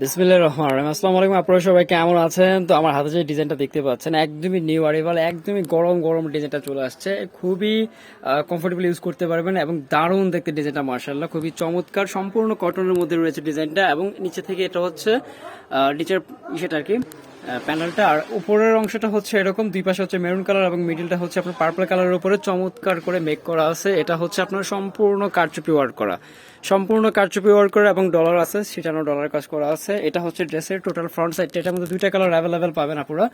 বিসমিল্লাহির রহমান রহিম। আসসালামু আলাইকুম, আপনারা সবাই কেমন আছেন? তো আমার হাতে যে ডিজাইনটা দেখতে পাচ্ছেন, একদমই নিউ আরিভাল একদমই গরম গরম ডিজাইনটা চলে আসছে। খুবই কমফোর্টেবল ইউজ করতে পারবেন এবং দারুণ দেখতে ডিজাইনটা মার্শাল্লাহ খুবই চমৎকার। সম্পূর্ণ কটনের মধ্যে রয়েছে ডিজাইনটা এবং নিচে থেকে এটা হচ্ছে নিচের ইসেটা আর কি। প্যানেলটা। আর উপরের অংশটা হচ্ছে এরকম, দুই পাশে হচ্ছে মেরুন কালার এবং মিডিলটা হচ্ছে আপনার পার্পল কালারের উপরে চমৎকার করে মেক করা আছে। এটা হচ্ছে আপনার সম্পূর্ণ কারচুপি ওয়ার্ক করা। সম্পূর্ণ কারচুপি ওয়ার্ক করা এবং ডলার আছে সেটানো ডলার কাজ করা আছে। এটা হচ্ছে ড্রেসের টোটাল ফ্রন্ট সাইডটা এটার মধ্যে দুইটা কালার অ্যাভেলেবেল পাবেন আপনারা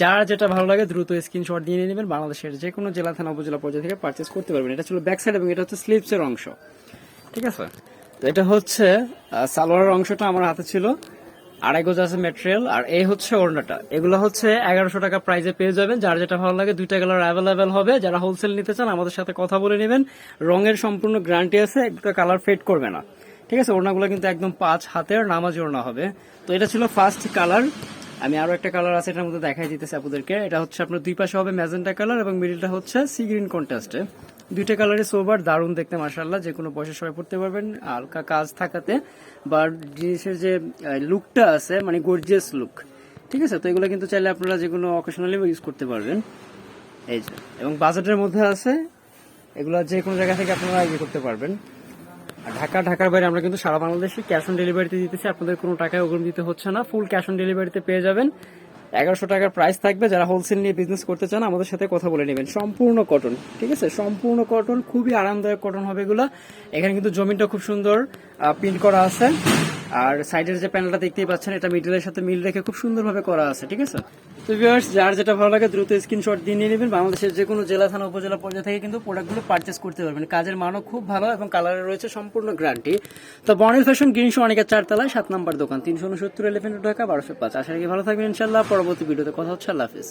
যার যেটা ভালো লাগে দ্রুত স্ক্রিনশট দিয়ে নিয়ে নেবেন। বাংলাদেশের যে কোনো জেলা, থানা, উপজেলা পর্যায়ে থেকে পারচেস করতে পারবেন। এটা ছিল ব্যাক সাইড এবং এটা হচ্ছে স্লিপসের অংশ। ঠিক আছে? এটা হচ্ছে সালোয়ারের অংশটা আমার হাতে ছিল। আড়াই গজ আছে ম্যাটেরিয়াল আর এই হচ্ছে ওড়নাটা। এগুলো হচ্ছে এগারোশো টাকা প্রাইজে পেয়ে যাবেন। যার যেটা ভালো লাগে দুইটা কালার অ্যাভেলেবেল হবে। যারা হোলসেল নিতে চান, আমাদের সাথে কথা বলে নেবেন। রঙের সম্পূর্ণ গ্যারান্টি আছে একটা কালার ফেড করবে না। ঠিক আছে? ওড়নাগুলো কিন্তু একদম পাঁচ হাতের নামাজ ওড়না হবে। তো এটা ছিল ফার্স্ট কালার আমি আরও একটা কালার আছে, এটার মধ্যে দেখাই দিতেছি আপনাদেরকে। এটা হচ্ছে আপনার দুই পাশে হবে ম্যাজেন্টা কালার এবং মিডিলটা হচ্ছে সি গ্রিন কন্ট্রাস্টে দুইটা কালারই সোবার দারুণ দেখতে মার্শাল্লাহ যে কোনো বয়সের সবাই পড়তে পারবেন। হালকা কাজ থাকাতে। বা জিনিসের যে লুকটা আছে মানে গর্জিয়াস লুক ঠিক আছে? তো এগুলো কিন্তু চাইলে আপনারা যে কোনো অকেশনালি ইউজ করতে পারবেন। এই যে, এবং বাজেটের মধ্যে আছে। এগুলো যে কোনো জায়গা থেকে আপনারা ইয়ে করতে পারবেন। আর ঢাকা, ঢাকার বাইরে আমরা কিন্তু সারা বাংলাদেশে ক্যাশ অন ডেলিভারিতে দিতেছি। আপনাদের কোনো টাকায় অগ্রিম দিতে হচ্ছে না। ফুল ক্যাশ অন ডেলিভারিতে পেয়ে যাবেন। এগারোশো টাকার প্রাইস থাকবে। যারা হোলসেল নিয়ে বিজনেস করতে চান, আমাদের সাথে কথা বলে নেবেন। সম্পূর্ণ কটন ঠিক আছে? সম্পূর্ণ কটন খুবই আরামদায়ক কটন হবে এগুলো। এখানে কিন্তু জমিটা খুব সুন্দর প্রিন্ট করা আছে। আর সাইডের যে প্যানেলটা দেখতেই পাচ্ছেন, এটা মিডলের সাথে মিল রেখে খুব সুন্দরভাবে করা আছে, ঠিক আছে? তো ভিউয়ার্স যার যেটা ভালো লাগে দ্রুত স্ক্রিনশট দিয়ে নিয়ে নেবেন। বাংলাদেশের যে কোনো জেলা, থানা, উপজেলা পর্যায়ে থেকে কিন্তু প্রোডাক্টগুলো পারচেস করতে পারবেন। কাজের মানও খুব ভালো এবং কালারে রয়েছে সম্পূর্ণ গ্যারান্টি তো বর্ণিল ফ্যাশন গ্রিনশো অনেকের চারতলায়, সাত নাম্বার দোকান, তিনশো উনসত্তর এলিফেন্ট ঢাকা, বারোশো পাঁচ। আশা রাখি ভালো থাকবেন ইনশাল্লাহ পরবর্তী ভিডিওতে কথা হচ্ছে। আল্লাহ হাফিজ।